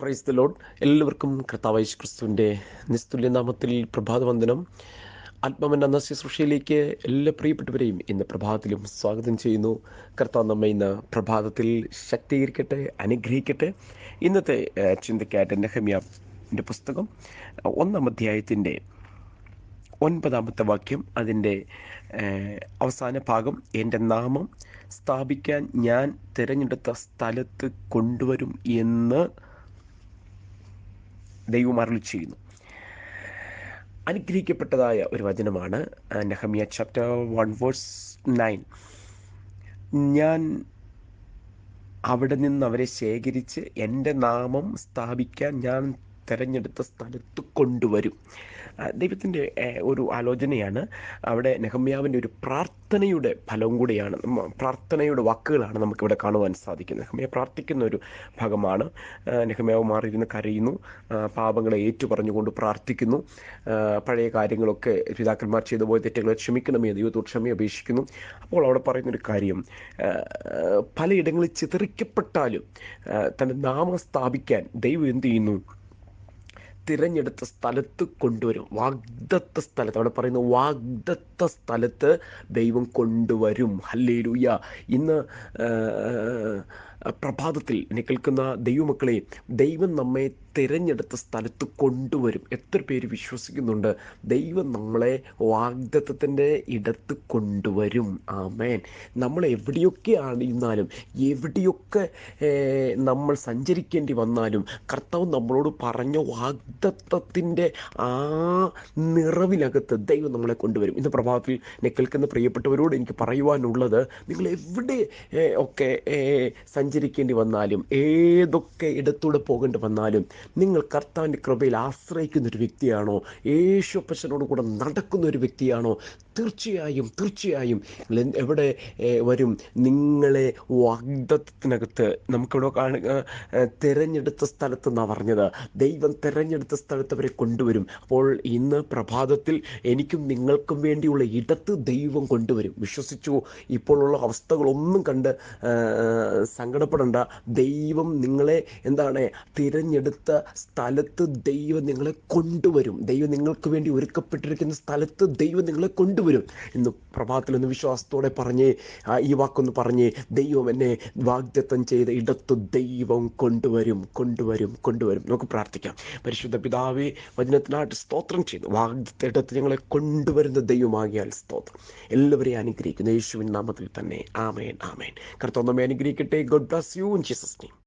Praise the load എല്ലാവർക്കും കർത്താവൈശ് ക്രിസ്തുവിന്റെ നിസ്തുല്യ നാമത്തിൽ പ്രഭാതവന്ദനം. ആത്മാവൻ എന്ന ശുശ്രൂഷയിലേക്ക് എല്ലാ പ്രിയപ്പെട്ടവരെയും ഇന്ന് പ്രഭാതത്തിലും സ്വാഗതം ചെയ്യുന്നു. കർത്താവ് നമ്മെ ഇന്ന് പ്രഭാതത്തിൽ ശക്തീകരിക്കട്ടെ അനുഗ്രഹിക്കട്ടെ. ഇന്നത്തെ ചിന്തയ്ക്കായിട്ട് നെഹമ്യാന്റെ പുസ്തകം ഒന്നാം അധ്യായത്തിന്റെ ഒൻപതാമത്തെ വാക്യം അതിന്റെ അവസാന ഭാഗം എന്റെ നാമം സ്ഥാപിക്കാൻ ഞാൻ തിരഞ്ഞെടുത്ത സ്ഥലത്ത് കൊണ്ടുവരും എന്ന് ദൈവം അരുളി ചെയ്യുന്നു. അനുഗ്രഹിക്കപ്പെട്ടതായ ഒരു വചനമാണ് Nehemiah chapter one verse nine ഞാൻ അവിടെ നിന്ന് അവരെ ശേഖരിച്ച് എന്റെ നാമം സ്ഥാപിക്കാൻ ഞാൻ തിരഞ്ഞെടുത്ത സ്ഥലത്ത് കൊണ്ടുവരും. ദൈവത്തിന്റെ ഒരു ആലോചനയാണ്. അവിടെ നെഹമ്യാവിന്റെ ഒരു പ്രാർത്ഥനയുടെ ഫലവും കൂടിയാണ്. പ്രാർത്ഥനയുടെ വാക്കുകളാണ് നമുക്കിവിടെ കാണുവാൻ സാധിക്കുന്നത്. നെഹമ്യ പ്രാർത്ഥിക്കുന്ന ഒരു ഭാഗമാണ്. നെഹമ്യാവ് മാറിയിരുന്ന് കരയുന്നു. പാപങ്ങളെ ഏറ്റു പറഞ്ഞുകൊണ്ട് പ്രാർത്ഥിക്കുന്നു പഴയ കാര്യങ്ങളൊക്കെ പിതാക്കന്മാർ ചെയ്തു പോയ തെറ്റുകളെ ക്ഷമിക്കണമേ ദൈവത്തോട് ക്ഷമ അപേക്ഷിക്കുന്നു. അപ്പോൾ അവിടെ പറയുന്നൊരു കാര്യം പലയിടങ്ങളിൽ ചിതറിക്കപ്പെട്ടാലും തന്റെ നാമം സ്ഥാപിക്കാൻ ദൈവം എന്ത് ചെയ്യുന്നു? തിരഞ്ഞെടുത്ത സ്ഥലത്ത് കൊണ്ടുവരും. വാഗ്ദത്ത സ്ഥലത്ത്. അവിടെ പറയുന്ന വാഗ്ദത്ത സ്ഥലത്ത് ദൈവം കൊണ്ടുവരും. ഹല്ലേലൂയ. ഇന്ന് പ്രഭാതത്തിൽ നിൽക്കുന്ന ദൈവമക്കളെ ദൈവം നമ്മെ തിരഞ്ഞെടുത്ത സ്ഥലത്ത് കൊണ്ടുവരും. എത്ര പേര് വിശ്വസിക്കുന്നുണ്ട്? ദൈവം നമ്മളെ വാഗ്ദത്തത്തിന്റെ ഇടത്ത് കൊണ്ടുവരും. ആമേൻ. നമ്മൾ എവിടെയൊക്കെ ആയിരുന്നാലും എവിടെയൊക്കെ നമ്മൾ സഞ്ചരിക്കേണ്ടി വന്നാലും കർത്താവ് നമ്മളോട് പറഞ്ഞ വാഗ്ദത്തത്തിന്റെ ആ നിറവിനകത്ത് ദൈവം നമ്മളെ കൊണ്ടുവരും. ഇന്ന് പ്രഭാതത്തിൽ നിൽക്കുന്ന പ്രിയപ്പെട്ടവരോട് എനിക്ക് പറയുവാനുള്ളത് നിങ്ങൾ എവിടെ ഒക്കെ സഞ്ചരിക്കേണ്ടി വന്നാലും ഏതൊക്കെ ഇടത്തൂടെ പോകേണ്ടി വന്നാലും നിങ്ങൾ കർത്താവിന്റെ കൃപയിൽ ആശ്രയിക്കുന്ന ഒരു വ്യക്തിയാണോ യേശുപ്പച്ചനോട് കൂടെ നടക്കുന്ന ഒരു വ്യക്തിയാണോ തീർച്ചയായും തീർച്ചയായും. എവിടെ വരും? നിങ്ങളെ വാഗ്ദത്തത്തിനകത്ത് നമുക്കിവിടെ കാണുക തിരഞ്ഞെടുത്ത സ്ഥലത്ത് എന്നാണ് പറഞ്ഞത്? ദൈവം തിരഞ്ഞെടുത്ത സ്ഥലത്ത് അവരെ കൊണ്ടുവരും. അപ്പോൾ ഇന്ന് പ്രഭാതത്തിൽ എനിക്കും നിങ്ങൾക്കും വേണ്ടിയുള്ള ഇടത്ത് ദൈവം കൊണ്ടുവരും. വിശ്വസിച്ചു ഇപ്പോഴുള്ള അവസ്ഥകളൊന്നും കണ്ട് സങ്കടപ്പെടേണ്ട. ദൈവം നിങ്ങളെ എന്താണ്? തിരഞ്ഞെടുത്ത സ്ഥലത്ത് ദൈവം നിങ്ങളെ കൊണ്ടുവരും. ദൈവം നിങ്ങൾക്ക് വേണ്ടി ഒരുക്കപ്പെട്ടിരിക്കുന്ന സ്ഥലത്ത് ദൈവം നിങ്ങളെ കൊണ്ടുവരും. ഇന്ന് പ്രഭാതത്തിൽ ഒന്ന് വിശ്വാസത്തോടെ പറഞ്ഞേ ഈ വാക്കൊന്ന് പറഞ്ഞേ ദൈവം എന്നെ വാഗ്ദത്തം ചെയ്ത ഇടത്ത് ദൈവം കൊണ്ടുവരും കൊണ്ടുവരും കൊണ്ടുവരും. നമുക്ക് പ്രാർത്ഥിക്കാം. പരിശുദ്ധ പിതാവേ വചനത്തിനായിട്ട് സ്തോത്രം ചെയ്യുന്നു വാഗ്ദത്ത ഇടത്ത് ഞങ്ങളെ കൊണ്ടുവരുന്ന ദൈവമാകിയാൽ സ്തോത്രം. എല്ലാവരെയും അനുഗ്രഹിക്കുന്നു. യേശുവിൻ നാമത്തിൽ തന്നെ. ആമേൻ ആമേൻ. കർത്താവ് നമ്മെ അനുഗ്രഹിക്കട്ടെ. God bless you in Jesus name